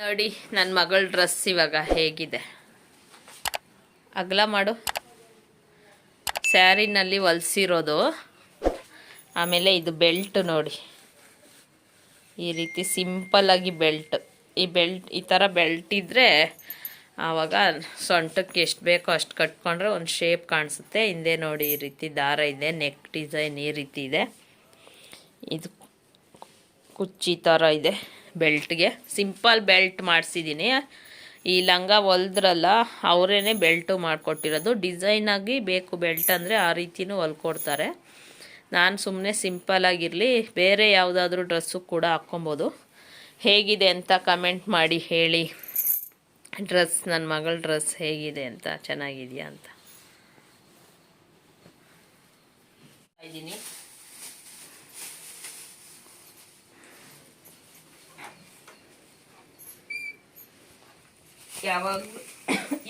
ನೋಡಿ ನನ್ನ ಮಗಳ ಡ್ರೆಸ್ ಇವಾಗ ಹೇಗಿದೆ. ಅಗಲ ಮಾಡು. ಸ್ಯಾರಿನಲ್ಲಿ ಹೊಲ್ಸಿರೋದು. ಆಮೇಲೆ ಇದು ಬೆಲ್ಟ್ ನೋಡಿ. ಈ ರೀತಿ ಸಿಂಪಲ್ಲಾಗಿ ಬೆಲ್ಟ್. ಈ ಬೆಲ್ಟ್, ಈ ಥರ ಬೆಲ್ಟ್ ಇದ್ದರೆ ಆವಾಗ ಸೊಂಟಕ್ಕೆ ಎಷ್ಟು ಬೇಕೋ ಅಷ್ಟು ಕಟ್ಕೊಂಡ್ರೆ ಒಂದು ಶೇಪ್ ಕಾಣಿಸುತ್ತೆ. ಹಿಂದೆ ನೋಡಿ, ಈ ರೀತಿ ದಾರ ಇದೆ, ನೆಕ್ ಡಿಸೈನ್ ಈ ರೀತಿ ಇದೆ. ಇದು ಕುಚ್ಚಿ ಥರ ಇದೆ. ಬೆಲ್ಟ್ಗೆ. ಸಿಂಪಲ್ ಬೆಲ್ಟ್ ಮಾಡಿಸಿದ್ದೀನಿ ಈ ಲಂಗ ಹೊಲ್ದ್ರಲ್ಲ ಅವರೇ ಬೆಲ್ಟು ಮಾಡಿಕೊಟ್ಟಿರೋದು. ಡಿಸೈನಾಗಿ ಬೇಕು ಬೆಲ್ಟ್ ಅಂದರೆ ಆ ರೀತಿಯೂ ಹೊಲ್ಕೊಡ್ತಾರೆ ನಾನು ಸುಮ್ಮನೆ ಸಿಂಪಲಾಗಿರಲಿ ಬೇರೆ ಯಾವುದಾದ್ರೂ ಡ್ರೆಸ್ಸು ಕೂಡ ಹಾಕ್ಕೊಬೋದು. ಹೇಗಿದೆ ಅಂತ ಕಮೆಂಟ್ ಮಾಡಿ ಹೇಳಿ. ಡ್ರೆಸ್ ನನ್ನ ಮಗಳ ಡ್ರೆಸ್ ಹೇಗಿದೆ ಅಂತ, ಚೆನ್ನಾಗಿದೆಯಾ ಅಂತ. ಇದ್ದೀನಿ. ಯಾವಾಗಲೂ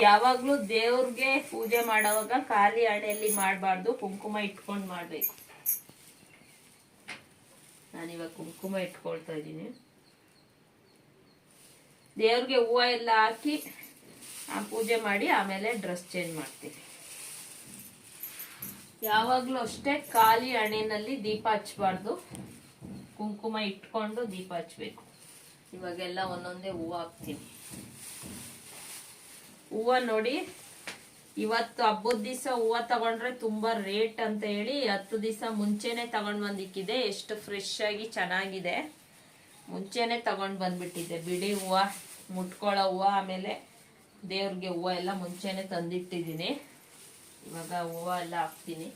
ಯಾವಾಗಲೂ ದೇವ್ರಿಗೆ ಪೂಜೆ ಮಾಡೋವಾಗ ಖಾಲಿ ಹಣೆಯಲ್ಲಿ ಮಾಡಬಾರ್ದು, ಕುಂಕುಮ ಇಟ್ಕೊಂಡು ಮಾಡಬೇಕು. ನಾನಿವಾಗ ಕುಂಕುಮ ಇಟ್ಕೊಳ್ತಾ ಇದ್ದೀನಿ. ದೇವ್ರಿಗೆ ಹೂವು ಎಲ್ಲ ಹಾಕಿ ಪೂಜೆ ಮಾಡಿ ಆಮೇಲೆ ಡ್ರೆಸ್ ಚೇಂಜ್ ಮಾಡ್ತೀನಿ. ಯಾವಾಗಲೂ ಅಷ್ಟೇ ಖಾಲಿ ಹಣೆಯಲ್ಲಿ ದೀಪ ಹಚ್ಬಾರ್ದು. ಕುಂಕುಮ ಇಟ್ಕೊಂಡು ದೀಪ ಹಚ್ಬೇಕು. ಇವಾಗೆಲ್ಲ ಒಂದೊಂದೇ ಹೂವು ಹಾಕ್ತೀನಿ. ಹೂವ ನೋಡಿ, ಇವತ್ತು ಹಬ್ಬದ ದಿವಸ ಹೂವ ತಗೊಂಡ್ರೆ ತುಂಬಾ ರೇಟ್ ಅಂತ ಹೇಳಿ ಹತ್ತು ದಿವಸ ಮುಂಚೆನೆ ತಗೊಂಡ್ ಬಂದಿಕ್ಕಿದೆ. ಎಷ್ಟು ಫ್ರೆಶ್ ಆಗಿ ಚೆನ್ನಾಗಿದೆ. ಮುಂಚೆನೆ ತಗೊಂಡ್ ಬಂದ್ಬಿಟ್ಟಿದ್ದೆ. ಬಿಡಿ ಹೂವ ಮುಟ್ಕೊಳ್ಳೋ ಹೂವ, ಆಮೇಲೆ ದೇವ್ರಿಗೆ ಹೂವ ಎಲ್ಲ ಮುಂಚೆನೆ ತಂದಿಟ್ಟಿದ್ದೀನಿ. ಇವಾಗ ಹೂವ ಎಲ್ಲ ಹಾಕ್ತೀನಿ.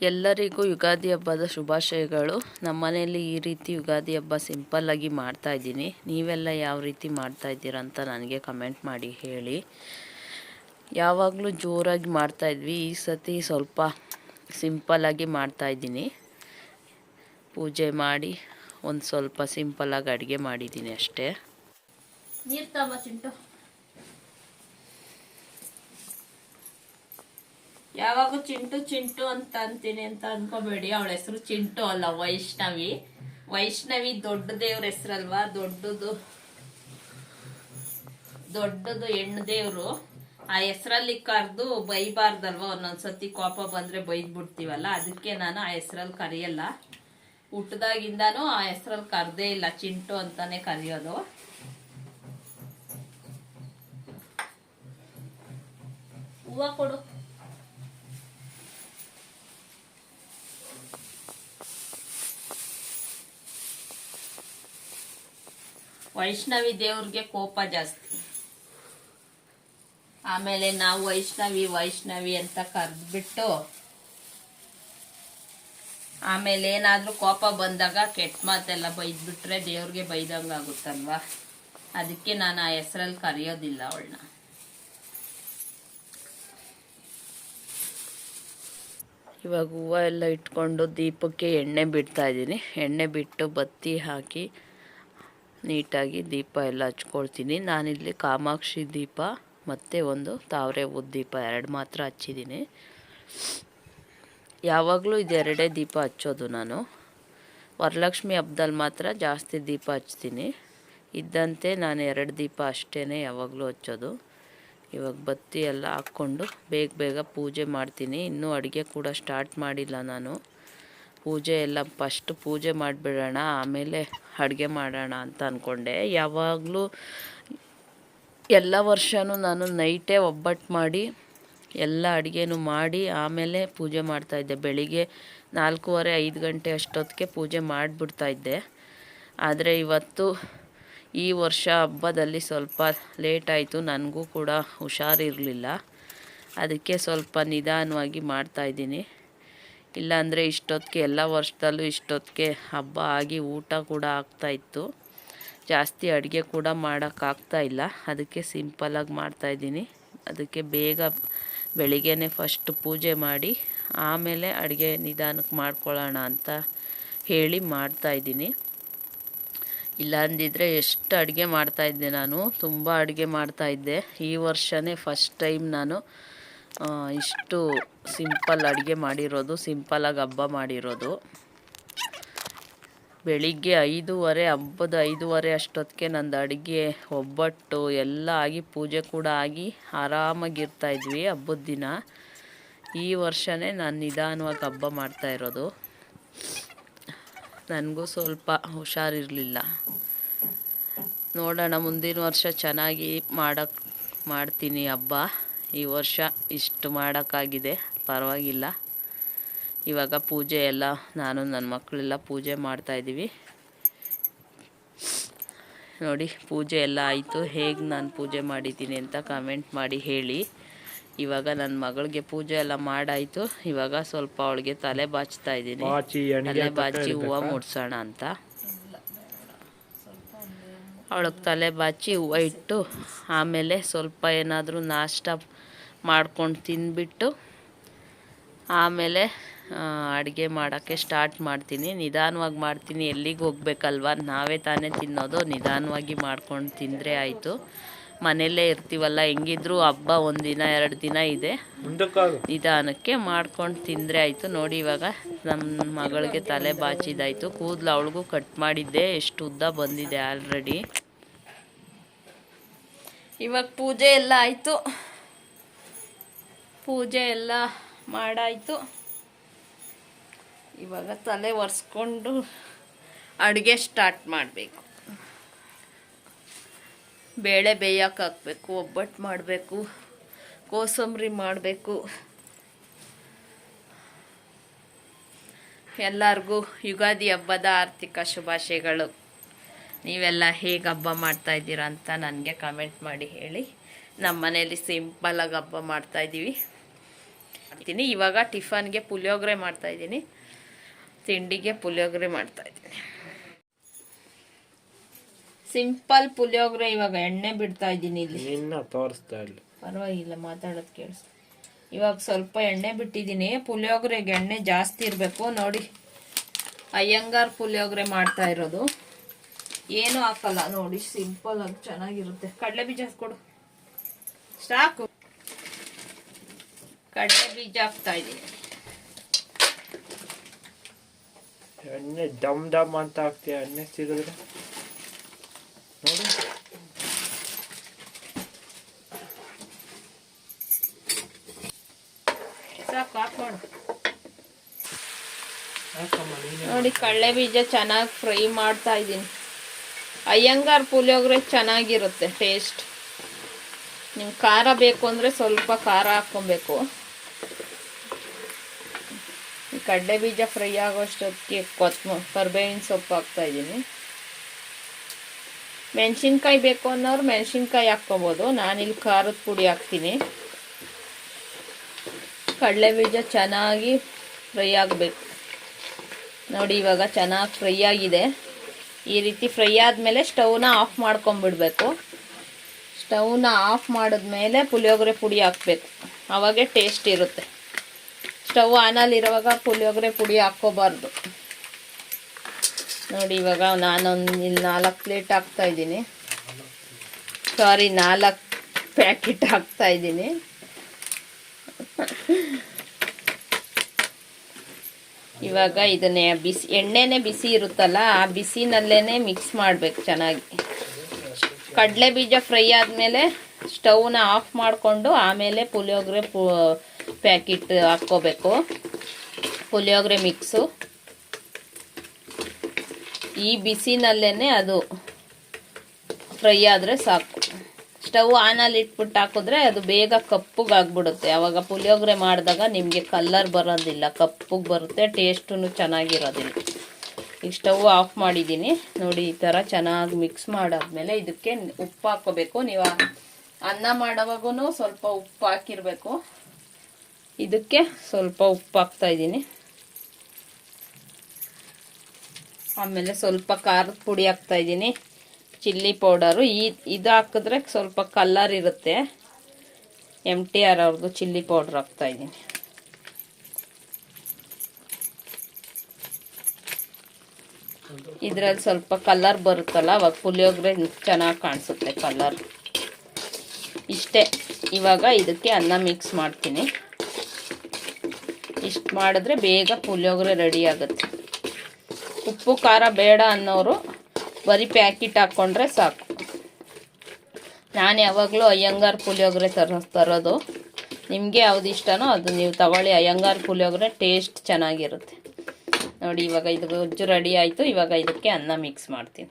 ಎಲ್ಲರಿಗೂ ಯುಗಾದಿ ಹಬ್ಬದ ಶುಭಾಶಯಗಳು. ನಮ್ಮ ಮನೆಯಲ್ಲಿ ಈ ರೀತಿ ಯುಗಾದಿ ಹಬ್ಬ ಸಿಂಪಲ್ಲಾಗಿ ಮಾಡ್ತಾ ಇದ್ದೀನಿ. ನೀವೆಲ್ಲ ಯಾವ ರೀತಿ ಮಾಡ್ತಾ ಇದ್ದೀರಾ ಅಂತ ನನಗೆ ಕಮೆಂಟ್ ಮಾಡಿ ಹೇಳಿ. ಯಾವಾಗಲೂ ಜೋರಾಗಿ ಮಾಡ್ತಾ ಇದ್ವಿ. ಈ ಸತಿ ಸ್ವಲ್ಪ ಸಿಂಪಲ್ಲಾಗಿ ಮಾಡ್ತಾ ಇದ್ದೀನಿ. ಪೂಜೆ ಮಾಡಿ ಒಂದು ಸ್ವಲ್ಪ ಸಿಂಪಲ್ಲಾಗಿ ಅಡುಗೆ ಮಾಡಿದ್ದೀನಿ ಅಷ್ಟೇ. ನೀರು ತಮ್ಮ ಚಿಂಟು ಯಾವಾಗೂ ಚಿಂಟು ಚಿಂಟು ಅಂತ ಅಂತೀನಿ ಅಂತ ಅನ್ಕೋಬೇಡಿ. ಅವಳ ಹೆಸರು ಚಿಂಟು ಅಲ್ಲ, ವೈಷ್ಣವಿ. ವೈಷ್ಣವಿ ದೊಡ್ಡ ದೇವ್ರ ಹೆಸರಲ್ವಾ? ದೊಡ್ಡದು ದೊಡ್ಡದು ಹೆಣ್ಣು ದೇವ್ರು. ಆ ಹೆಸರಲ್ಲಿ ಕರೆದು ಬೈಬಾರ್ದಲ್ವಾ? ಒಂದೊಂದ್ಸತಿ ಕೋಪ ಬಂದ್ರೆ ಬೈದ್ ಬಿಡ್ತೀವಲ್ಲ ಅದಕ್ಕೆ ನಾನು ಆ ಹೆಸರಲ್ಲಿ ಕರೆಯಲ್ಲ. ಹುಟ್ಟದಾಗಿಂದಾನು ಆ ಹೆಸರಲ್ಲಿ ಕರ್ದೇ ಇಲ್ಲ ಚಿಂಟು ಅಂತಾನೆ ಕರೆಯೋದು. ಹೂವ ಕೊಡು. ವೈಷ್ಣವಿ ದೇವ್ರಿಗೆ ಕೋಪ ಜಾಸ್ತಿ. ಆಮೇಲೆ ನಾವು ವೈಷ್ಣವಿ ವೈಷ್ಣವಿ ಅಂತ ಕರೆದ್ಬಿಟ್ಟು ಆಮೇಲೆ ಏನಾದ್ರೂ ಕೋಪ ಬಂದಾಗ ಕೆಟ್ಟ ಮಾತೆಲ್ಲ ಬೈದ್ಬಿಟ್ರೆ ದೇವ್ರಿಗೆ ಬೈದಂಗ ಆಗುತ್ತಲ್ವಾ? ಅದಕ್ಕೆ ನಾನು ಆ ಹೆಸರಲ್ಲಿ ಕರೆಯೋದಿಲ್ಲ ಅವಳನ್ನ. ಇವಾಗ ಹೂವು ಎಲ್ಲ ಇಟ್ಕೊಂಡು ದೀಪಕ್ಕೆ ಎಣ್ಣೆ ಬಿಡ್ತಾ ಇದ್ದೀನಿ. ಎಣ್ಣೆ ಬಿಟ್ಟು ಬತ್ತಿ ಹಾಕಿ ನೀಟಾಗಿ ದೀಪ ಎಲ್ಲ ಹಚ್ಕೊಳ್ತೀನಿ. ನಾನಿಲ್ಲಿ ಕಾಮಾಕ್ಷಿ ದೀಪ ಮತ್ತು ಒಂದು ತಾವರೆ ಉದ್ದೀಪ ಎರಡು ಮಾತ್ರ ಹಚ್ಚಿದ್ದೀನಿ. ಯಾವಾಗಲೂ ಇದೆರಡೇ ದೀಪ ಹಚ್ಚೋದು ನಾನು. ವರಲಕ್ಷ್ಮಿ ಹಬ್ಬದಲ್ಲಿ ಮಾತ್ರ ಜಾಸ್ತಿ ದೀಪ ಹಚ್ತೀನಿ. ಇದ್ದಂತೆ ನಾನು ಎರಡು ದೀಪ ಅಷ್ಟೇ ಯಾವಾಗಲೂ ಹಚ್ಚೋದು. ಇವಾಗ ಬತ್ತಿ ಎಲ್ಲ ಹಾಕ್ಕೊಂಡು ಬೇಗ ಬೇಗ ಪೂಜೆ ಮಾಡ್ತೀನಿ. ಇನ್ನೂ ಅಡುಗೆ ಕೂಡ ಸ್ಟಾರ್ಟ್ ಮಾಡಿಲ್ಲ ನಾನು. ಪೂಜೆ ಎಲ್ಲ ಫಸ್ಟ್ ಪೂಜೆ ಮಾಡಿಬಿಡೋಣ, ಆಮೇಲೆ ಅಡುಗೆ ಮಾಡೋಣ ಅಂತ ಅಂದ್ಕೊಂಡೆ ಯಾವಾಗಲೂ ಎಲ್ಲ ವರ್ಷನೂ ನಾನು ನೈಟೇ ಒಬ್ಬಟ್ಟು ಮಾಡಿ ಎಲ್ಲ ಅಡುಗೆನೂ ಮಾಡಿ ಆಮೇಲೆ ಪೂಜೆ ಮಾಡ್ತಾಯಿದ್ದೆ ಬೆಳಿಗ್ಗೆ ನಾಲ್ಕೂವರೆ, ಐದು ಗಂಟೆ ಅಷ್ಟೊತ್ತಿಗೆ ಪೂಜೆ ಮಾಡಿಬಿಡ್ತಾಯಿದ್ದೆ ಆದರೆ ಇವತ್ತು ಈ ವರ್ಷ ಹಬ್ಬದಲ್ಲಿ ಸ್ವಲ್ಪ ಲೇಟ್ ಆಯಿತು, ನನಗೂ ಕೂಡ ಹುಷಾರಿರಲಿಲ್ಲ. ಅದಕ್ಕೆ ಸ್ವಲ್ಪ ನಿಧಾನವಾಗಿ ಮಾಡ್ತಾಯಿದ್ದೀನಿ ಇಲ್ಲಾಂದರೆ ಇಷ್ಟೊತ್ತಿಗೆ, ಎಲ್ಲ ವರ್ಷದಲ್ಲೂ ಇಷ್ಟೊತ್ತಿಗೆ ಹಬ್ಬ ಆಗಿ ಊಟ ಕೂಡ ಆಗ್ತಾಯಿತ್ತು ಜಾಸ್ತಿ ಅಡುಗೆ ಕೂಡ ಮಾಡೋಕ್ಕಾಗ್ತಾ ಇಲ್ಲ. ಅದಕ್ಕೆ ಸಿಂಪಲಾಗಿ ಮಾಡ್ತಾಯಿದ್ದೀನಿ ಅದಕ್ಕೆ ಬೇಗ ಬೆಳಿಗ್ಗೆನೇ ಫಸ್ಟ್ ಪೂಜೆ ಮಾಡಿ, ಆಮೇಲೆ ಅಡುಗೆ ನಿಧಾನಕ್ಕೆ ಮಾಡ್ಕೊಳ್ಳೋಣ ಅಂತ ಹೇಳಿ ಮಾಡ್ತಾಯಿದ್ದೀನಿ ಇಲ್ಲ ಅಂದಿದ್ರೆ ಎಷ್ಟು ಅಡುಗೆ ಮಾಡ್ತಾಯಿದ್ದೆ ನಾನು, ತುಂಬ ಅಡುಗೆ ಮಾಡ್ತಾಯಿದ್ದೆ ಈ ವರ್ಷವೇ ಫಸ್ಟ್ ಟೈಮ್ ನಾನು ಇಷ್ಟು ಸಿಂಪಲ್ ಅಡುಗೆ ಮಾಡಿರೋದು ಸಿಂಪಲಾಗಿ ಹಬ್ಬ ಮಾಡಿರೋದು. ಬೆಳಿಗ್ಗೆ ಐದೂವರೆ, ಹಬ್ಬದ ಐದೂವರೆ ಅಷ್ಟೊತ್ತಿಗೆ ನಂದು ಅಡುಗೆ ಒಬ್ಬಟ್ಟು, ಎಲ್ಲ ಆಗಿ ಪೂಜೆ ಕೂಡ ಆಗಿ ಆರಾಮಾಗಿರ್ತಾ ಇದ್ವಿ ಹಬ್ಬದ ದಿನ. ಈ ವರ್ಷವೇ ನಾನು ನಿಧಾನವಾಗಿ ಹಬ್ಬ ಮಾಡ್ತಾ ಇರೋದು. ನನಗೂ ಸ್ವಲ್ಪ ಹುಷಾರಿರಲಿಲ್ಲ. ನೋಡೋಣ ಮುಂದಿನ ವರ್ಷ ಚೆನ್ನಾಗಿ ಮಾಡಕ್ಕೆ ಮಾಡ್ತೀನಿ ಹಬ್ಬ. ಈ ವರ್ಷ ಇಷ್ಟು ಮಾಡೋಕ್ಕಾಗಿದೆ. ಪರವಾಗಿಲ್ಲ. ಇವಾಗ ಪೂಜೆ ಎಲ್ಲ ನಾನು ನನ್ನ ಮಕ್ಕಳೆಲ್ಲ ಪೂಜೆ ಮಾಡ್ತಾಯಿದ್ದೀವಿ ನೋಡಿ ಪೂಜೆ ಎಲ್ಲ ಆಯಿತು. ಹೇಗೆ ನಾನು ಪೂಜೆ ಮಾಡಿದ್ದೀನಿ ಅಂತ ಕಮೆಂಟ್ ಮಾಡಿ ಹೇಳಿ. ಇವಾಗ ನನ್ನ ಮಗಳಿಗೆ ಪೂಜೆ ಎಲ್ಲ ಮಾಡಾಯಿತು. ಇವಾಗ ಸ್ವಲ್ಪ ಅವಳಿಗೆ ತಲೆ ಬಾಚ್ತಾ ಇದ್ದೀನಿ. ತಲೆ ಬಾಚಿ ಹೂವು ಮುಡ್ಸೋಣ ಅಂತ. ಅವಳಿಗೆ ತಲೆ ಬಾಚಿ ಹೂವು ಇಟ್ಟು ಆಮೇಲೆ ಸ್ವಲ್ಪ ಏನಾದರೂ ನಾಷ್ಟ ಮಾಡ್ಕೊಂಡು ತಿಂದ್ಬಿಟ್ಟು ಆಮೇಲೆ ಅಡುಗೆ ಮಾಡೋಕ್ಕೆ ಸ್ಟಾರ್ಟ್ ಮಾಡ್ತೀನಿ. ನಿಧಾನವಾಗಿ ಮಾಡ್ತೀನಿ. ಎಲ್ಲಿಗೆ ಹೋಗ್ಬೇಕಲ್ವ? ನಾವೇ ತಾನೇ ತಿನ್ನೋದು. ನಿಧಾನವಾಗಿ ಮಾಡ್ಕೊಂಡು ತಿಂದರೆ ಆಯಿತು. ಮನೆಯಲ್ಲೇ ಇರ್ತೀವಲ್ಲ ಹೆಂಗಿದ್ರು ಹಬ್ಬ ಒಂದಿನ ಎರಡು ದಿನ ಇದೆ. ನಿಧಾನಕ್ಕೆ ಮಾಡ್ಕೊಂಡು ತಿಂದರೆ ಆಯಿತು. ನೋಡಿ ಇವಾಗ ನಮ್ಮ ಮಗಳಿಗೆ ತಲೆ ಬಾಚಿದಾಯಿತು. ಕೂದಲು ಅವಳಿಗೂ ಕಟ್ ಮಾಡಿದ್ದೆ. ಎಷ್ಟು ಉದ್ದ ಬಂದಿದೆ ಆಲ್ರೆಡಿ ಇವಾಗ ಪೂಜೆ ಎಲ್ಲ ಆಯಿತು. ಪೂಜೆ ಎಲ್ಲ ಮಾಡಾಯಿತು. ಇವಾಗ ತಲೆ ಒರೆಸ್ಕೊಂಡು ಅಡುಗೆ ಸ್ಟಾರ್ಟ್ ಮಾಡಬೇಕು. ಬೇಳೆ ಬೇಯಕ್ಕೆ ಹಾಕಬೇಕು ಒಬ್ಬಟ್ಟು ಮಾಡಬೇಕು, ಕೋಸಂಬರಿ ಮಾಡಬೇಕು. ಎಲ್ಲರಿಗೂ ಯುಗಾದಿ ಹಬ್ಬದ ಆರ್ಥಿಕ ಶುಭಾಶಯಗಳು. ನೀವೆಲ್ಲ ಹೇಗೆ ಹಬ್ಬ ಮಾಡ್ತಾ ಇದ್ದೀರಾ ಅಂತ ನನಗೆ ಕಮೆಂಟ್ ಮಾಡಿ ಹೇಳಿ. ನಮ್ಮ ಮನೇಲಿ ಸಿಂಪಲಾಗಿ ಹಬ್ಬ ಮಾಡ್ತಾಯಿದ್ದೀವಿ ಮಾಡ್ತೀನಿ. ಇವಾಗ ಟಿಫನ್ಗೆ ಪುಳಿಯೋಗರೆ ಮಾಡ್ತಾಯಿದ್ದೀನಿ ತಿಂಡಿಗೆ ಪುಳಿಯೋಗರೆ ಮಾಡ್ತಾಯಿದ್ದೀನಿ ಸಿಂಪಲ್ ಪುಳಿಯೋಗರೆ ಇವಾಗ ಎಣ್ಣೆ ಬಿಡ್ತಾ ಇದ್ದೀನಿ ಇಲ್ಲಿ. ತೋರಿಸ್ತಾ ಇಲ್ಲ ಪರವಾಗಿಲ್ಲ ಮಾತಾಡೋದು ಕೇಳಿಸ್ ಇವಾಗ ಸ್ವಲ್ಪ ಎಣ್ಣೆ ಬಿಟ್ಟಿದ್ದೀನಿ. ಪುಳಿಯೋಗರೆಗೆ ಎಣ್ಣೆ ಜಾಸ್ತಿ ಇರಬೇಕು. ನೋಡಿ ಅಯ್ಯಂಗಾರ್ ಪುಳಿಯೋಗರೆ ಮಾಡ್ತಾ ಇರೋದು. ಏನು ಹಾಕಲ್ಲ. ನೋಡಿ ಸಿಂಪಲ್ ಆಗಿ ಚೆನ್ನಾಗಿರುತ್ತೆ. ಕಡಲೆ ಬೀಜ ಕೊಡು ಸಾಕು. ಕಡಲೆ ಬೀಜ ಹಾಕ್ತಾ ಇದ್ದೀನಿ. ಎಣ್ಣೆ ಡಮ್ ಡಮ್ ಅಂತ ಹಾಕ್ತೀಯ? ಎಣ್ಣೆ ಸಿಗಿದ್ರೆ? ನೋಡಿ. ಸಾಕು ಹಾಕೋಣ ನೋಡಿ. ಕಡಲೆ ಬೀಜ ಚೆನ್ನಾಗಿ ಫ್ರೈ ಮಾಡ್ತಾ ಇದ್ದೀನಿ. ಅಯ್ಯಂಗಾರ್ ಪುಳಿಯೋಗರೆ ಚೆನ್ನಾಗಿರುತ್ತೆ ಟೇಸ್ಟ್ ನಿಮ್ಗೆ ಖಾರ ಬೇಕು ಅಂದರೆ ಸ್ವಲ್ಪ ಖಾರ ಹಾಕ್ಕೊಬೇಕು. ಕಡಲೆ ಬೀಜ ಫ್ರೈ ಆಗೋಷ್ಟೊತ್ತಿಗೆ ಕೊತ್ಮ ಕರ್ಬೇವಿನ ಸೊಪ್ಪು ಹಾಕ್ತಾ ಇದ್ದೀನಿ. ಮೆಣಸಿನ್ಕಾಯಿ ಬೇಕು ಅನ್ನೋರು ಮೆಣಸಿನ್ಕಾಯಿ ಹಾಕ್ಕೊಬೋದು. ನಾನಿಲ್ಲಿ ಖಾರದ ಪುಡಿ ಹಾಕ್ತೀನಿ. ಕಡಲೆ ಬೀಜ ಚೆನ್ನಾಗಿ ಫ್ರೈ ಆಗಬೇಕು. ನೋಡಿ, ಇವಾಗ ಚೆನ್ನಾಗಿ ಫ್ರೈ ಆಗಿದೆ. ಈ ರೀತಿ ಫ್ರೈ ಆದಮೇಲೆ ಸ್ಟವ್ನ ಆಫ್ ಮಾಡ್ಕೊಂಬಿಡ್ಬೇಕು. ಸ್ಟವ್ನ ಆಫ್ ಮಾಡಿದ್ಮೇಲೆ ಪುಳಿಯೋಗರೆ ಪುಡಿ ಹಾಕಬೇಕು. ಆವಾಗೆ ಟೇಸ್ಟ್ ಇರುತ್ತೆ. ಸ್ಟವ್ ಆನಲ್ಲಿರುವಾಗ ಪುಳಿಯೋಗರೆ ಪುಡಿ ಹಾಕ್ಕೋಬಾರ್ದು. ನೋಡಿ ಇವಾಗ ನಾನೊಂದು ಇಲ್ಲಿ ನಾಲ್ಕು ಪ್ಲೇಟ್ ಹಾಕ್ತಾ ಇದ್ದೀನಿ. ಸಾರಿ, ನಾಲ್ಕು ಪ್ಯಾಕೆಟ್ ಹಾಕ್ತಾ ಇದ್ದೀನಿ. ಇವಾಗ ಇದನ್ನೇ ಬಿಸಿ, ಎಣ್ಣೆನೇ ಬಿಸಿ ಇರುತ್ತಲ್ಲ, ಆ ಬಿಸಿನಲ್ಲೇ ಮಿಕ್ಸ್ ಮಾಡಬೇಕು ಚೆನ್ನಾಗಿ. ಕಡಲೆ ಬೀಜ ಫ್ರೈ ಆದಮೇಲೆ ಸ್ಟವ್ನ ಆಫ್ ಮಾಡಿಕೊಂಡು ಆಮೇಲೆ ಪುಳಿಯೋಗರೆ ಪು ಪ್ಯಾಕೆಟ್ ಹಾಕ್ಕೋಬೇಕು. ಪುಳಿಯೋಗರೆ ಮಿಕ್ಸು ಈ ಬಿಸಿನಲ್ಲೇ ಅದು ಫ್ರೈ ಆದರೆ ಸಾಕು. ಸ್ಟವ್ ಆನಲ್ಲಿ ಇಟ್ಬಿಟ್ಟು ಹಾಕಿದ್ರೆ ಅದು ಬೇಗ ಕಪ್ಪಗಾಗ್ಬಿಡುತ್ತೆ ಆವಾಗ ಪುಳಿಯೋಗರೆ ಮಾಡಿದಾಗ ನಿಮಗೆ ಕಲ್ಲರ್ ಬರೋದಿಲ್ಲ. ಕಪ್ಪಗೆ ಬರುತ್ತೆ ಟೇಸ್ಟೂ ಚೆನ್ನಾಗಿರೋದಿಲ್ಲ. ಈಗ ಸ್ಟವ್ ಆಫ್ ಮಾಡಿದ್ದೀನಿ. ನೋಡಿ, ಈ ಥರ ಚೆನ್ನಾಗಿ ಮಿಕ್ಸ್ ಮಾಡಾದ್ಮೇಲೆ ಇದಕ್ಕೆ ಉಪ್ಪು ಹಾಕ್ಕೋಬೇಕು. ನೀವು ಅನ್ನ ಮಾಡೋವಾಗೂ ಸ್ವಲ್ಪ ಉಪ್ಪು ಹಾಕಿರಬೇಕು. ಇದಕ್ಕೆ ಸ್ವಲ್ಪ ಉಪ್ಪು ಹಾಕ್ತಾ ಇದ್ದೀನಿ. ಆಮೇಲೆ ಸ್ವಲ್ಪ ಖಾರದ ಪುಡಿ ಹಾಕ್ತಾ ಇದ್ದೀನಿ. Chilli powder. ಈ ಇದು ಹಾಕಿದ್ರೆ ಸ್ವಲ್ಪ ಕಲ್ಲರ್ ಇರುತ್ತೆ. ಎಂ ಟಿ ಆರ್ ಅವ್ರದ್ದು ಚಿಲ್ಲಿ ಪೌಡ್ರ್ ಹಾಕ್ತಾ ಇದ್ದೀನಿ. ಇದರಲ್ಲಿ ಸ್ವಲ್ಪ ಕಲ್ಲರ್ ಬರುತ್ತಲ್ಲ, ಅವಾಗ ಪುಳಿಯೋಗ್ರೆ ಚೆನ್ನಾಗಿ ಕಾಣಿಸುತ್ತೆ ಕಲರ್ ಇಷ್ಟೇ. ಇವಾಗ ಇದಕ್ಕೆ ಅನ್ನ ಮಿಕ್ಸ್ ಮಾಡ್ತೀನಿ. ಮಾಡಿದ್ರೆ ಬೇಗ ಪುಳಿಯೋಗರೆ ರೆಡಿ ಆಗುತ್ತೆ. ಉಪ್ಪು, ಖಾರ ಬೇಡ ಅನ್ನೋರು ಬರೀ ಪ್ಯಾಕೆಟ್ ಹಾಕ್ಕೊಂಡ್ರೆ ಸಾಕು. ನಾನು ಯಾವಾಗಲೂ ಅಯ್ಯಂಗಾರ್ ಪುಳಿಯೋಗರೆ ತರಿಸ್, ತರೋದು. ನಿಮಗೆ ಯಾವ್ದು ಇಷ್ಟನೋ ಅದು ನೀವು ತಗೊಳ್ಳಿ. ಅಯ್ಯಂಗಾರ್ ಪುಳಿಯೋಗರೆ ಟೇಸ್ಟ್ ಚೆನ್ನಾಗಿರುತ್ತೆ. ನೋಡಿ, ಇವಾಗ ಇದು ಗೊಜ್ಜು ರೆಡಿ ಆಯಿತು. ಇವಾಗ ಇದಕ್ಕೆ ಅನ್ನ ಮಿಕ್ಸ್ ಮಾಡ್ತೀನಿ.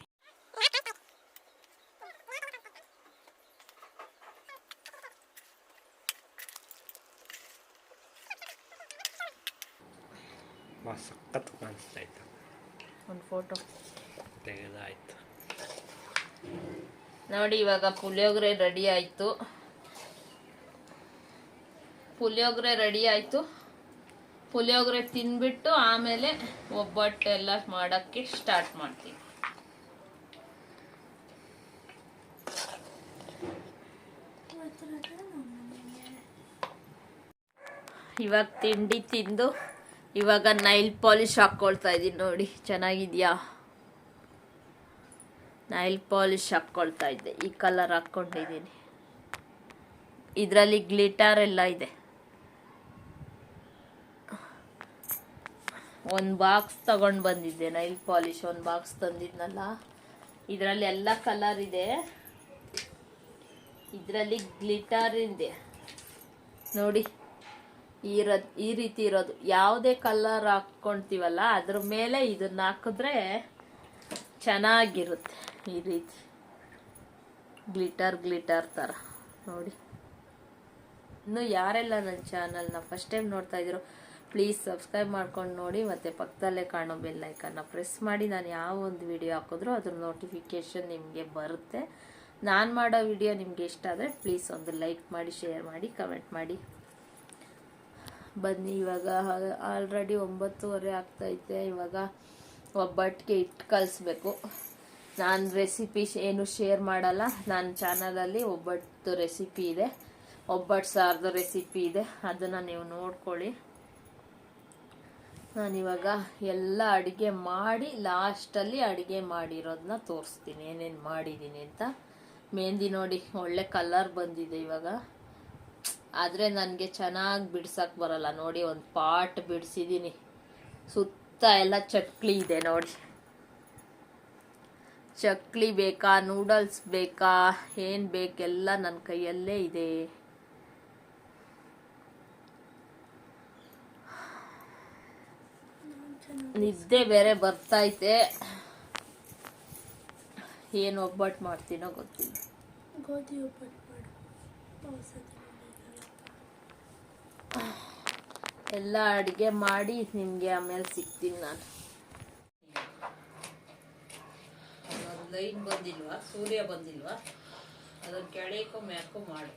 ಒಂದು ಫೋಟೋ. ತೆಗೆದಾಯ್ತು. ನೋಡಿ ಇವಾಗ ಪುಳಿಯೋಗರೆ ರೆಡಿ ಆಯಿತು. ಪುಳಿಯೋಗರೆ ರೆಡಿ ಆಯಿತು. ಪುಳಿಯೋಗರೆ ತಿನ್ಬಿಟ್ಟು ಆಮೇಲೆ ಒಬ್ಬಟ್ಟೆಲ್ಲ ಮಾಡೋಕ್ಕೆ ಸ್ಟಾರ್ಟ್ ಮಾಡ್ತೀನಿ. ಇವಾಗ ತಿಂಡಿ ತಿಂದು ಇವಾಗ ನೈಲ್ ಪಾಲಿಶ್ ಹಾಕ್ಕೊಳ್ತಾ ಇದ್ದೀನಿ ನೋಡಿ, ಚೆನ್ನಾಗಿದೆಯಾ? ನೈಲ್ ಪಾಲಿಶ್ ಹಾಕ್ಕೊಳ್ತಾ ಇದ್ದೆ, ಈ ಕಲರ್ ಹಾಕ್ಕೊಂಡಿದ್ದೀನಿ. ಇದರಲ್ಲಿ ಗ್ಲಿಟರ್ ಎಲ್ಲ ಇದೆ. ಒಂದು ಬಾಕ್ಸ್ ತಗೊಂಡು ಬಂದಿದ್ದೆ ನೈಲ್ ಪಾಲಿಶ್ ಒಂದು ಬಾಕ್ಸ್ ತಂದಿದ್ನಲ್ಲ. ಇದರಲ್ಲಿ ಎಲ್ಲ ಕಲರ್ ಇದೆ. ಇದರಲ್ಲಿ ಗ್ಲಿಟರ್ ಇದೆ. ನೋಡಿ. ಇರ ಈ ರೀತಿ ಇರೋದು. ಯಾವುದೇ ಕಲರ್ ಹಾಕ್ಕೊಳ್ತೀವಲ್ಲ ಅದ್ರ ಮೇಲೆ ಇದನ್ನ ಹಾಕಿದ್ರೆ ಚೆನ್ನಾಗಿರುತ್ತೆ ಈ ರೀತಿ. ಗ್ಲಿಟರ್ ಗ್ಲಿಟರ್ ಥರ ನೋಡಿ. ಇನ್ನು ಯಾರೆಲ್ಲ ನನ್ನ ಚಾನಲ್ನ ಫಸ್ಟ್ ಟೈಮ್ ನೋಡ್ತಾ ಇದ್ದೀರೋ ಪ್ಲೀಸ್ ಸಬ್ಸ್ಕ್ರೈಬ್ ಮಾಡ್ಕೊಂಡು ನೋಡಿ. ಮತ್ತು ಪಕ್ಕದಲ್ಲೇ ಕಾಣೋ ಬೆಲ್ ಐಕನ್ನ ಪ್ರೆಸ್ ಮಾಡಿ. ನಾನು ಯಾವ ಒಂದು ವಿಡಿಯೋ ಹಾಕಿದ್ರೂ ಅದ್ರ ನೋಟಿಫಿಕೇಷನ್ ನಿಮಗೆ ಬರುತ್ತೆ. ನಾನು ಮಾಡೋ ವಿಡಿಯೋ ನಿಮಗೆ ಇಷ್ಟ ಆದರೆ ಪ್ಲೀಸ್ ಒಂದು ಲೈಕ್ ಮಾಡಿ ಶೇರ್ ಮಾಡಿ ಕಮೆಂಟ್ ಮಾಡಿ. ಬನ್ನಿ, ಇವಾಗ ಆಲ್ರೆಡಿ ಒಂಬತ್ತುವರೆ ಆಗ್ತೈತೆ. ಇವಾಗ ಒಬ್ಬಟ್ಟಿಗೆ ಇಟ್ಟು ಕಲಿಸ್ಬೇಕು. ನಾನು ರೆಸಿಪಿ ಏನು ಶೇರ್ ಮಾಡಲ್ಲ. ನನ್ನ ಚಾನಲಲ್ಲಿ ಒಬ್ಬಟ್ಟು ರೆಸಿಪಿ ಇದೆ. ಒಬ್ಬಟ್ಟು ಸಾರ್ದು ರೆಸಿಪಿ ಇದೆ. ಅದನ್ನು ನೀವು ನೋಡ್ಕೊಳ್ಳಿ. ನಾನಿವಾಗ ಎಲ್ಲ ಅಡುಗೆ ಮಾಡಿ ಲಾಸ್ಟಲ್ಲಿ ಅಡುಗೆ ಮಾಡಿರೋದನ್ನ ತೋರಿಸ್ತೀನಿ. ಏನೇನು ಮಾಡಿದ್ದೀನಿ ಅಂತ. ಮೆಹಂದಿ ನೋಡಿ, ಒಳ್ಳೆ ಕಲರ್ ಬಂದಿದೆ ಇವಾಗ. ಆದರೆ ನನಗೆ ಚೆನ್ನಾಗಿ ಬಿಡ್ಸಕ್ಕೆ ಬರಲ್ಲ. ನೋಡಿ, ಒಂದು ಪಾಟ್ ಬಿಡಿಸಿದ್ದೀನಿ ಸುತ್ತ ಎಲ್ಲ ಚಕ್ಲಿ ಇದೆ ನೋಡಿ. ಚಕ್ಲಿ ಬೇಕಾ, ನೂಡಲ್ಸ್ ಬೇಕಾ, ಏನು ಬೇಕೆಲ್ಲ ನನ್ನ ಕೈಯಲ್ಲೇ ಇದೆ. ನಿದ್ದೆ ಬೇರೆ ಬರ್ತೈತೆ ಏನು ಒಬ್ಬಟ್ಟು ಮಾಡ್ತೀನೋ ಗೊತ್ತಿಲ್ಲ. ಗೋಧಿ ಒಬ್ಬಟ್ಟು ಮಾಡು. ಎಲ್ಲ ಅಡುಗೆ ಮಾಡಿ ನಿಮಗೆ ಆಮೇಲೆ ಸಿಗ್ತೀನಿ ನಾನು. ಲೈನ್ ಬಂದಿಲ್ವಾ? ಸೂರ್ಯ ಬಂದಿಲ್ವಾ? ಅದನ್ನ ಕೆಳಕ್ಕೂ ಮ್ಯಾಕು ಮಾಡು.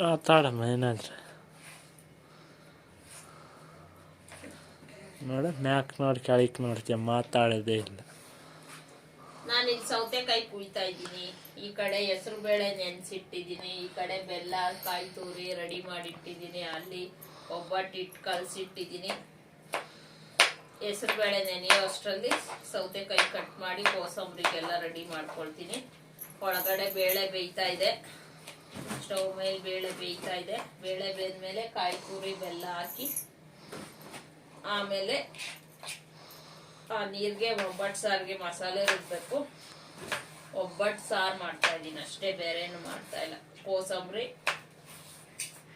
ಮಾತಾಡಮ್ಮ ಏನಾದ್ರೆ? ನೋಡ ಮ್ಯಾಕ್ ನೋಡಿ ಕೆಳಕ್ಕೆ ನೋಡ್ತೀಯ ಮಾತಾಡೋದೇ ಇಲ್ಲ. ನಾನು ಇಲ್ಲಿ ಸೌತೆಕಾಯಿ ಕುಯ್ತಾ ಇದ್ದೀನಿ. ಈ ಕಡೆ ಹೆಸರು ಬೇಳೆ ನೆನೆಸಿಟ್ಟಿದ್ದೀನಿ. ಈ ಕಡೆ ಬೆಲ್ಲ, ಕಾಯಿ ತುರಿ ರೆಡಿ ಮಾಡಿಟ್ಟಿದ್ದೀನಿ. ಅಲ್ಲಿ ಒಬ್ಬಟ್ಟು ಇಟ್ಟು ಕಲಸಿಟ್ಟಿದ್ದೀನಿ. ಹೆಸರು ಬೇಳೆ ನೆನೆಯೋ ಅಷ್ಟರಲ್ಲಿ ಸೌತೆಕಾಯಿ ಕಟ್ ಮಾಡಿ ಕೋಸಂಬರಿಗೆಲ್ಲ ರೆಡಿ ಮಾಡ್ಕೊಳ್ತೀನಿ. ಒಳಗಡೆ ಬೇಳೆ ಬೇಯ್ತಾ ಇದೆ. ಸ್ಟವ್ ಮೇಲೆ ಬೇಳೆ ಬೇಯ್ತಾ ಇದೆ. ಬೇಳೆ ಬೇಯ್ದ್ಮೇಲೆ ಕಾಯಿ ತುರಿ, ಬೆಲ್ಲ ಹಾಕಿ ಆಮೇಲೆ ಆ, ನೀರಿಗೆ ಒಬ್ಬಟ್ಟು ಸಾರಿಗೆ ಮಸಾಲೆ ರುಬ್ಬಬೇಕು ಒಬ್ಬಟ್ಟು ಸಾರು ಮಾಡ್ತಾ ಇದ್ದೀನಿ ಅಷ್ಟೇ, ಬೇರೆ ಏನು ಮಾಡ್ತಾ ಇಲ್ಲ. ಕೋಸಂಬರಿ.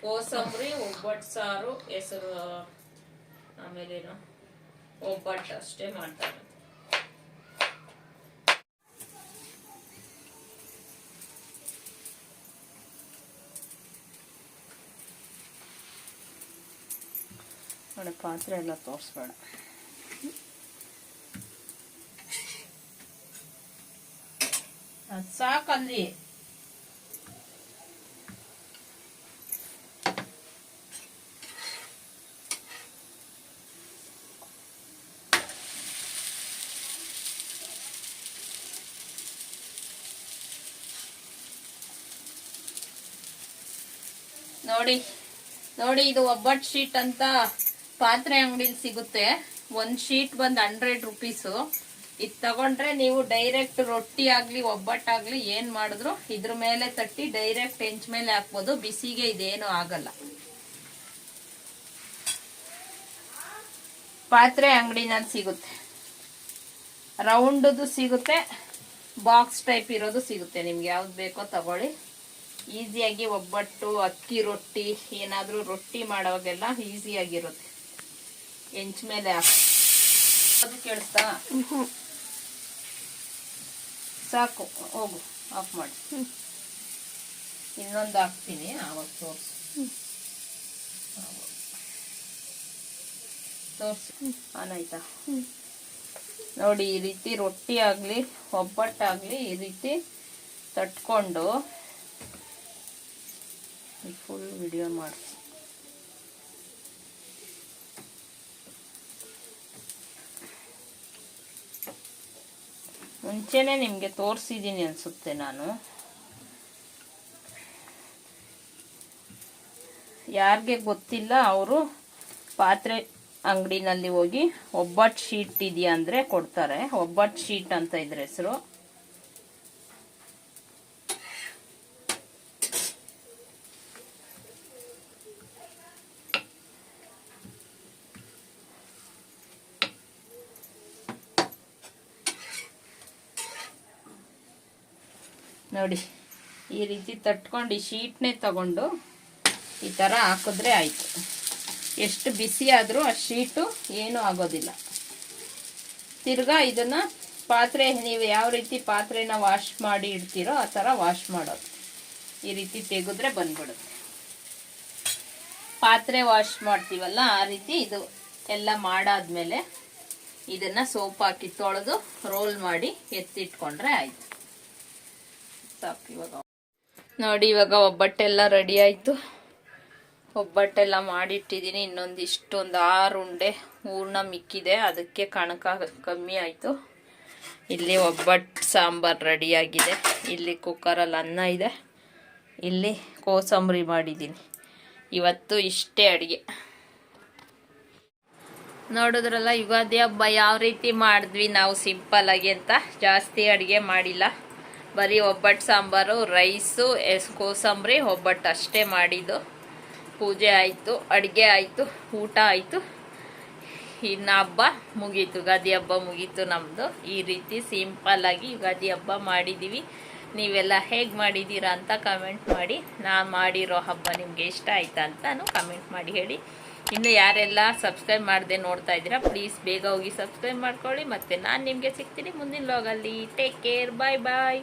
ಕೋಸಂಬರಿ ಒಬ್ಬಟ್ಟು ಸಾರು, ಹೆಸರು ಆಮೇಲೇನು ಒಬ್ಬಟ್ಟು ಅಷ್ಟೇ ಮಾಡ್ತಾ ಇರೋದು ಪಾತ್ರೆ ಎಲ್ಲ ತೋರಿಸ್ಬೇಡ. ಅದ್ ಸಾಕಲ್ಲಿ ನೋಡಿ ನೋಡಿ, ಇದು ಒಬ್ಬಟ್ಟು ಶೀಟ್ ಅಂತ ಪಾತ್ರೆ ಅಂಗಡಿಲಿ ಸಿಗುತ್ತೆ. ಒಂದ್ ಶೀಟ್ ಬಂದ್ ಹಂಡ್ರೆಡ್ ರುಪೀಸು. ಇದು ತಗೊಂಡ್ರೆ ನೀವು ಡೈರೆಕ್ಟ್ ರೊಟ್ಟಿ ಆಗಲಿ ಒಬ್ಬಟ್ಟಾಗಲಿ ಏನ್ ಮಾಡಿದ್ರು, ಇದ್ರ ಮೇಲೆ ತಟ್ಟಿ ಡೈರೆಕ್ಟ್ ಹೆಂಚ್ ಮೇಲೆ ಹಾಕ್ಬೋದು. ಬಿಸಿಗೆ ಇದೇನು ಆಗಲ್ಲ. ಪಾತ್ರೆ ಅಂಗಡಿನಲ್ಲಿ ಸಿಗುತ್ತೆ. ರೌಂಡದು ಸಿಗುತ್ತೆ. ಬಾಕ್ಸ್ ಟೈಪ್ ಇರೋದು ಸಿಗುತ್ತೆ. ನಿಮ್ಗೆ ಯಾವ್ದು ಬೇಕೋ ತಗೊಳ್ಳಿ. ಈಸಿಯಾಗಿ ಒಬ್ಬಟ್ಟು, ಅಕ್ಕಿ ರೊಟ್ಟಿ, ಏನಾದರೂ ರೊಟ್ಟಿ ಮಾಡೋವಾಗೆಲ್ಲ ಈಸಿಯಾಗಿರುತ್ತೆ. ಹೆಂಚ್ ಮೇಲೆ ಹಾಕಿ ಅದು ಕೇಳಿಸ್ತಾ? ಸಾಕು ಹೋಗು ಆಫ್ ಮಾಡಿ. ಇನ್ನೊಂದು ಹಾಕ್ತೀನಿ ಆವಾಗ ತೋರಿಸು. ತೋರಿಸು. ಆನ್ ಆಯ್ತಾ? ನೋಡಿ ಈ ರೀತಿ ರೊಟ್ಟಿ ಆಗಲಿ ಒಬ್ಬಟ್ಟಾಗಲಿ ಈ ರೀತಿ ತಟ್ಕೊಂಡು ಫುಲ್ ವಿಡಿಯೋ ಮಾಡಿಸಿ ಮುಂಚೆನೆ ನಿಮಗೆ ತೋರಿಸಿದ್ದೀನಿ ಅನಿಸುತ್ತೆ ನಾನು. ಯಾರಿಗೆ ಗೊತ್ತಿಲ್ಲ, ಅವರು ಪಾತ್ರೆ ಅಂಗಡಿನಲ್ಲಿ ಹೋಗಿ ಒಬ್ಬಟ್ಟು ಶೀಟ್ ಇದೆಯಾ ಅಂದರೆ ಕೊಡ್ತಾರೆ. ಒಬ್ಬಟ್ಟು ಶೀಟ್ ಅಂತ ಇದ್ರ ಹೆಸರು. ನೋಡಿ, ಈ ರೀತಿ ತಟ್ಕೊಂಡು ಈ ಶೀಟ್ನೇ ತಗೊಂಡು ಈ ಥರ ಹಾಕಿದ್ರೆ ಆಯಿತು. ಎಷ್ಟು ಬಿಸಿ ಆದರೂ ಆ ಶೀಟು ಏನೂ ಆಗೋದಿಲ್ಲ. ತಿರ್ಗಾ ಇದನ್ನು ಪಾತ್ರೆ, ನೀವು ಯಾವ ರೀತಿ ಪಾತ್ರೆನ ವಾಶ್ ಮಾಡಿ ಇಡ್ತೀರೋ ಆ ಥರ ವಾಶ್ ಮಾಡೋದು. ಈ ರೀತಿ ತೆಗೆದ್ರೆ ಬಂದ್ಬಿಡುತ್ತೆ. ಪಾತ್ರೆ ವಾಶ್ ಮಾಡ್ತೀವಲ್ಲ, ಆ ರೀತಿ ಇದು ಎಲ್ಲ ಮಾಡಾದ್ಮೇಲೆ ಇದನ್ನು ಸೋಪ್ ಹಾಕಿ ತೊಳೆದು ರೋಲ್ ಮಾಡಿ ಎತ್ತಿಟ್ಕೊಂಡ್ರೆ ಆಯಿತು. ಸಾಕು ಇವಾಗ. ನೋಡಿ, ಇವಾಗ ಒಬ್ಬಟ್ಟೆಲ್ಲ ರೆಡಿ ಆಯಿತು. ಒಬ್ಬಟ್ಟೆಲ್ಲ ಮಾಡಿಟ್ಟಿದ್ದೀನಿ. ಇನ್ನೊಂದಿಷ್ಟು ಒಂದು ಆರು ಉಂಡೆ ಹೂರ್ಣ ಮಿಕ್ಕಿದೆ. ಅದಕ್ಕೆ ಕಣಕ ಕಮ್ಮಿ ಆಯಿತು. ಇಲ್ಲಿ ಒಬ್ಬಟ್ಟು ಸಾಂಬಾರು ರೆಡಿಯಾಗಿದೆ ಇಲ್ಲಿ ಕುಕ್ಕರಲ್ಲಿ ಅನ್ನ ಇದೆ. ಇಲ್ಲಿ ಕೋಸಂಬರಿ ಮಾಡಿದ್ದೀನಿ. ಇವತ್ತು ಇಷ್ಟೇ ಅಡುಗೆ. ನೋಡಿದ್ರಲ್ಲ, ಯುಗಾದಿ ಹಬ್ಬ ಯಾವ ರೀತಿ ಮಾಡಿದ್ವಿ ನಾವು ಸಿಂಪಲ್ ಆಗಿ ಅಂತ. ಜಾಸ್ತಿ ಅಡುಗೆ ಮಾಡಿಲ್ಲ. ಬರೀ ಒಬ್ಬಟ್ಟು ಸಾಂಬಾರು, ರೈಸು, ಎಸ್ ಕೋಸಂಬರಿ, ಒಬ್ಬಟ್ಟು ಅಷ್ಟೇ ಮಾಡಿದ್ದು. ಪೂಜೆ ಆಯಿತು, ಅಡುಗೆ ಆಯಿತು, ಊಟ ಆಯಿತು. ಇನ್ನು ಹಬ್ಬ ಮುಗೀತು, ಯುಗಾದಿ ಹಬ್ಬ ಮುಗೀತು ನಮ್ಮದು ಈ ರೀತಿ ಸಿಂಪಲ್ಲಾಗಿ ಯುಗಾದಿ ಹಬ್ಬ ಮಾಡಿದ್ದೀವಿ. ನೀವೆಲ್ಲ ಹೇಗೆ ಮಾಡಿದ್ದೀರಾ ಅಂತ ಕಮೆಂಟ್ ಮಾಡಿ. ನಾನು ಮಾಡಿರೋ ಹಬ್ಬ ನಿಮಗೆ ಇಷ್ಟ ಆಯ್ತಾ ಅಂತಾನು ಕಮೆಂಟ್ ಮಾಡಿ ಹೇಳಿ. ಇನ್ನು ಯಾರೆಲ್ಲ ಸಬ್ಸ್ಕ್ರೈಬ್ ಮಾಡದೆ ನೋಡ್ತಾ ಇದ್ದೀರಾ ಪ್ಲೀಸ್ ಬೇಗ ಹೋಗಿ ಸಬ್ಸ್ಕ್ರೈಬ್ ಮಾಡ್ಕೊಳ್ಳಿ. ಮತ್ತು ನಾನು ನಿಮಗೆ ಸಿಗ್ತೀನಿ ಮುಂದಿನ ಲಾಗಲ್ಲಿ ಟೇಕ್ ಕೇರ್ ಬಾಯ್ ಬಾಯ್